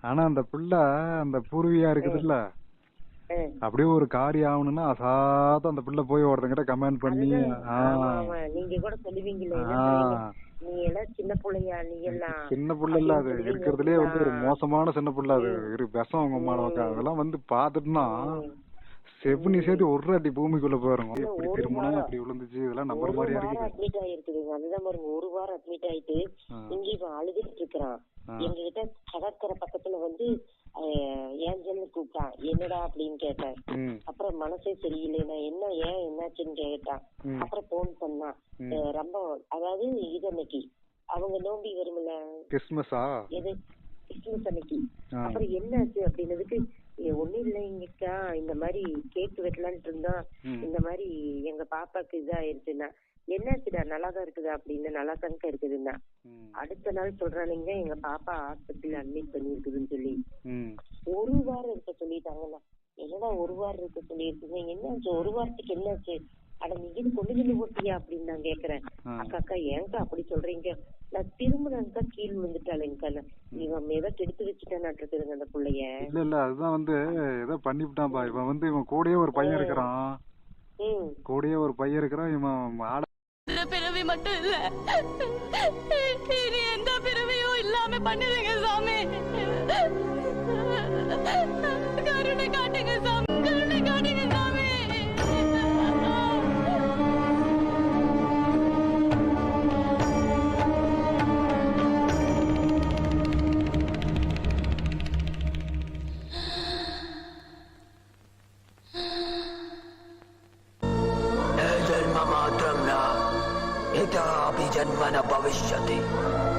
ஆனா அந்த பிள்ளை அந்த பூர்வியா இருக்குதுல்ல. அப்படியே ஒரு காரியம் ஆகணும்னா அசாத அந்த பிள்ளை போய் ஒருத்தங்கிட்ட கமெண்ட் பண்ணி. நீங்க கூட சொல்லுவீங்களே? நீ எல்லாம் சின்ன பிள்ளையா? நீ எல்லாம் சின்ன புள்ள இல்ல அது இருக்கிறதுலயே வந்து ஒரு சொல்லுவீங்க. மோசமான சின்ன புள்ள அது. இரு விஷம் அவங்க அதெல்லாம் வந்து பாத்துட்டுனா செவ்னி சேர்த்து ஒரு அடி பூமிக்குள்ள போயிருங்க இப்படி வாரம். அப்படி விழுந்துச்சு இதெல்லாம் நம்புற ஒரு வாரம் அட்மிட் ஆயிருக்குதுங்க. அதுதான் பாருங்க ஒரு வாரம் அட்மிட் ஆயிட்டு. இங்க இவன் அழுதுட்டு இருக்கிறான். ஆ. எங்க கிட்ட கடற்கரை பக்கத்துல வந்து அஹ், ஏஞ்சல்னு கூப்பிட்டான்? என்னடா அப்படின்னு கேட்டேன். அப்புறம் மனசே சரியில்லை. நான் என்ன ஏன் என்னாச்சுன்னு கேட்டான். அப்புறம் போன் பண்ணான். ரொம்ப அதாவது இது அன்னைக்கு அவங்க நோம்பி வரும்ல? கிறிஸ்மஸா எது? கிறிஸ்துமஸ் அன்னைக்கு. அப்புறம் என்னாச்சு அப்படின்னதுக்கு "ஏ, ஒண்ணும் இல்லைங்கக்கா இந்த மாதிரி கேக் வெட்டலான்ட்டு இருந்தா ம். இந்த மாதிரி எங்க பாப்பாக்கு இதாயிருச்சுன்னா என்னாச்சுடா? நல்லாதான் இருக்குதா? அப்படின்னு நல்லா தாங்க இருக்குதுன்னா. அடுத்த நாள் சொல்றானுங்க எங்க பாப்பா ஹாஸ்பிட்டல் அட்மிட் பண்ணிருக்குதுன்னு சொல்லி. ஒரு வாரம் இருக்க சொல்லிட்டாங்கண்ணா. என்னடா ஒரு வாரம் இருக்க சொல்லியிருக்கீங்க என்னாச்சு ஒரு வாரத்துக்கு என்னாச்சு அட நீ இது கொண்டு வந்து போட்டியா அப்படின்னு நான் கேக்குறேன். அக்கா அக்கா ஏன்க்கா அப்படி சொல்றீங்க? நான் திரும்பினாக்கா கீழ் விழுந்துட்டாளுங்கக்கா இவன் ஏதோ கெடுத்து இருக்குதுங்க அந்த புள்ளைய. இல்ல இல்ல அதுதான் வந்து ஏதோ பண்ணிவிட்டான்பா இவன் வந்து இவன் கூடயே ஒரு பையன் இருக்கிறான். கூடயே ஒரு பையன் இருக்கிறான். இவன் என்னோட பிறவி மட்டும் இல்ல. இனி எந்த பிறவியும் இல்லாம பண்ணிருங்க சாமி. जन्मन भविष्यति।